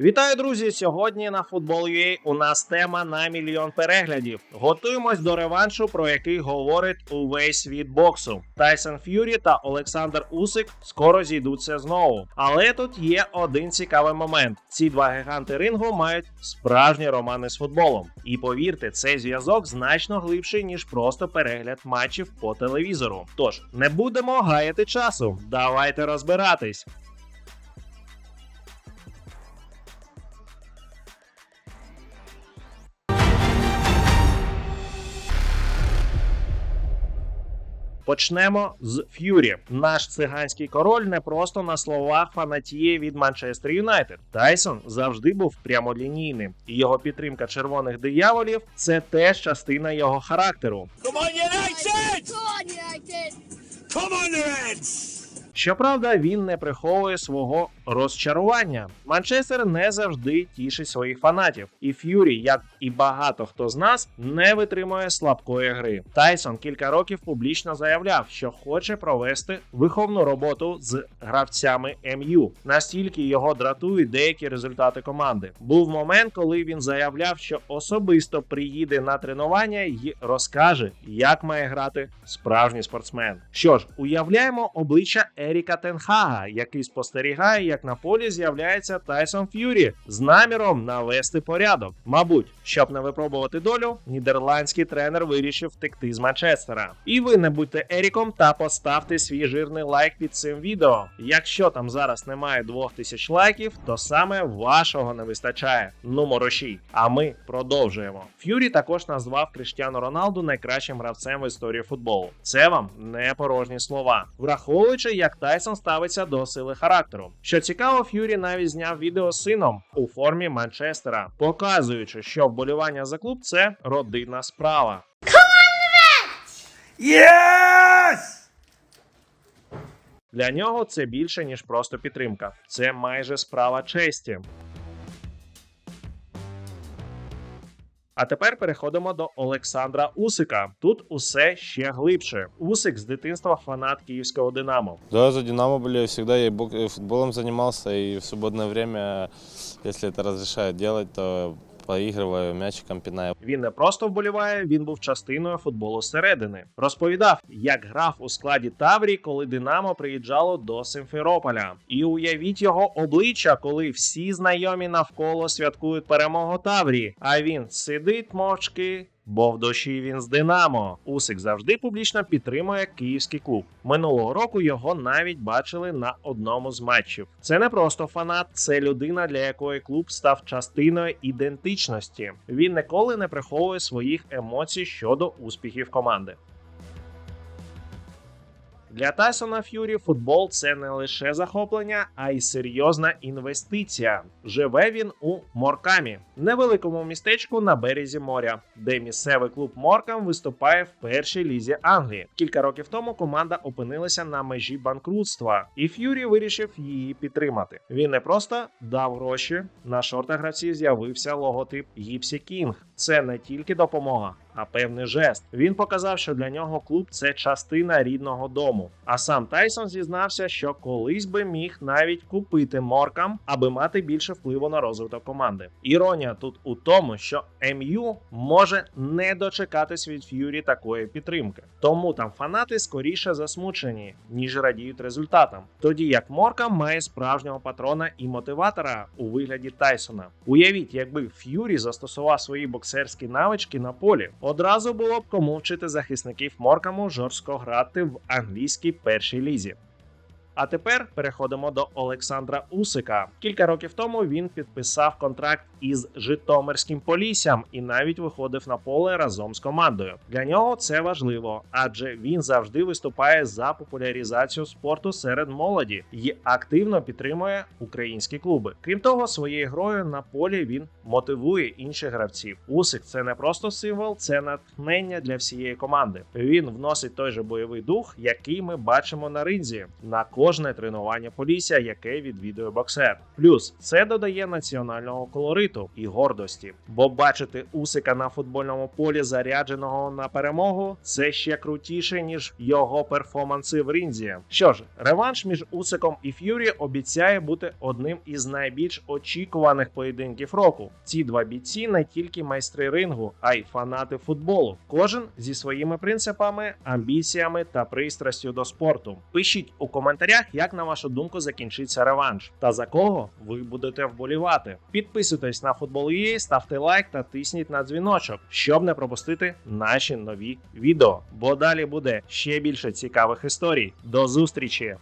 Вітаю, друзі! Сьогодні на Football.ua у нас тема на мільйон переглядів. Готуємось до реваншу, про який говорить увесь світ боксу. Тайсон Ф'юрі та Олександр Усик скоро зійдуться знову. Але тут є один цікавий момент: ці два гіганти рингу мають справжні романи з футболом. І повірте, цей зв'язок значно глибший ніж просто перегляд матчів по телевізору. Тож не будемо гаяти часу. Давайте розбиратись. Почнемо з Ф'юрі. Наш циганський король не просто на словах фанатіє від Манчестер Юнайтед. Тайсон завжди був прямолінійним, і його підтримка червоних дияволів це теж частина його характеру. Come on, United! Come on, United! Come on, Reds! Щоправда, він не приховує свого розчарування. Манчестер не завжди тішить своїх фанатів, і Ф'юрі, як і багато хто з нас, не витримує слабкої гри. Тайсон кілька років публічно заявляв, що хоче провести виховну роботу з гравцями МЮ. Настільки його дратують деякі результати команди. Був момент, коли він заявляв, що особисто приїде на тренування і розкаже, як має грати справжній спортсмен. Що ж, уявляємо обличчя Еріка Тенхага, який спостерігає, як на полі з'являється Тайсон Ф'юрі з наміром навести порядок. Мабуть, щоб не випробувати долю, нідерландський тренер вирішив втекти з Манчестера. І ви не будьте Еріком та поставте свій жирний лайк під цим відео. Якщо там зараз немає 2000 лайків, то саме вашого не вистачає. Ну морощій. А ми продовжуємо. Ф'юрі також назвав Криштіану Роналду найкращим гравцем в історії футболу. Це вам не порожні слова, враховуючи, як Тайсон ставиться до сили характеру. Що цікаво, Ф'юрі навіть зняв відео з сином у формі Манчестера, показуючи, що вболівання за клуб це родинна справа. Yes! Для нього це більше ніж просто підтримка. Це майже справа честі. А тепер переходимо до Олександра Усика. Тут усе ще глибше. Усик з дитинства фанат київського Динамо. Да, за Динамо были завжди. Я и футболом займався і в свободне время, якщо це розрішає робити, то поигрываю, мячиком пінаю. Він не просто вболіває, він був частиною футболу середини. Розповідав, як грав у складі Таврії, коли Динамо приїжджало до Симферополя. І уявіть його обличчя, коли всі знайомі навколо святкують перемогу Таврії, а він сидить мовчки. Бо в душі він з Динамо. Усик завжди публічно підтримує київський клуб. Минулого року його навіть бачили на одному з матчів. Це не просто фанат, це людина, для якої клуб став частиною ідентичності. Він ніколи не приховує своїх емоцій щодо успіхів команди. Для Тайсона Ф'юрі футбол це не лише захоплення, а й серйозна інвестиція. Живе він у Моркамі, невеликому містечку на березі моря, де місцевий клуб Моркам виступає в першій лізі Англії. Кілька років тому команда опинилася на межі банкрутства, і Ф'юрі вирішив її підтримати. Він не просто дав гроші. На шортах гравців з'явився логотип Гіпсі Кінг. Це не тільки допомога, а певний жест. Він показав, що для нього клуб це частина рідного дому. А сам Тайсон зізнався, що колись би міг навіть купити Моркам, аби мати більше впливу на розвиток команди. Іронія тут у тому, що МЮ може не дочекатись від Ф'юрі такої підтримки. Тому там фанати скоріше засмучені, ніж радіють результатам. Тоді як Моркам має справжнього патрона і мотиватора у вигляді Тайсона. Уявіть, якби Ф'юрі застосував свої боксерські навички на полі, одразу було б кому вчити захисників Моркаму жорстко грати в англійській першій лізі. А тепер переходимо до Олександра Усика. Кілька років тому він підписав контракт із Житомирським Поліссям і навіть виходив на поле разом з командою. Для нього це важливо, адже він завжди виступає за популяризацію спорту серед молоді і активно підтримує українські клуби. Крім того, своєю грою на полі він мотивує інших гравців. Усик це не просто символ, це натхнення для всієї команди. Він вносить той же бойовий дух, який ми бачимо на ринзі на кожне тренування Полісся, яке відвідує боксер. Плюс це додає національного колориту і гордості. Бо бачити Усика на футбольному полі зарядженого на перемогу це ще крутіше ніж його перформанси в ринзі. Що ж, реванш між Усиком і Ф'юрі обіцяє бути одним із найбільш очікуваних поєдинків року. Ці два бійці не тільки майстри рингу, а й фанати футболу. Кожен зі своїми принципами, амбіціями та пристрастю до спорту. Пишіть у коментарях, як на вашу думку закінчиться реванш, та за кого ви будете вболівати. Підписуйтесь на футбол футбол.ua, ставте лайк та тисніть на дзвіночок, щоб не пропустити наші нові відео. Бо далі буде ще більше цікавих історій. До зустрічі!